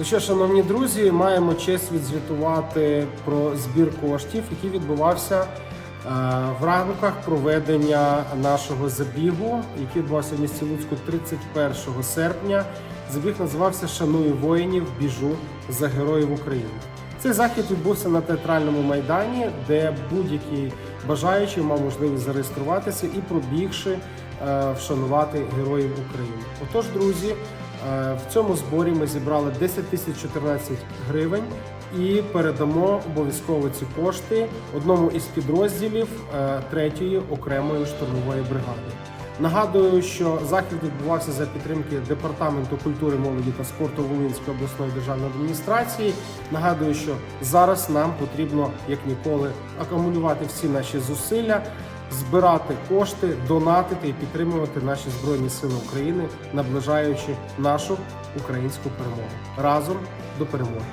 Ну що, шановні друзі, маємо честь відзвітувати про збір коштів, який відбувався е, в рамках проведення нашого забігу, який відбувався в місті Луцьку 31 серпня. Забіг називався Шаную воїнів, біжу за героїв України. Цей захід відбувся на театральному майдані, де будь-який бажаючий мав можливість зареєструватися і пробігши е, вшанувати героїв України. Отож, друзі, в цьому зборі ми зібрали 10 тисяч 14 гривень і передамо обов'язково ці кошти одному із підрозділів е, третьої окремої штурмової бригади. Нагадую, що захід відбувався за підтримки департаменту культури, молоді та спорту Волинської обласної державної адміністрації. Нагадую, що зараз нам потрібно як ніколи акумулювати всі наші зусилля, збирати кошти, донатити і підтримувати наші збройні сили України, наближаючи нашу українську перемогу разом до перемоги.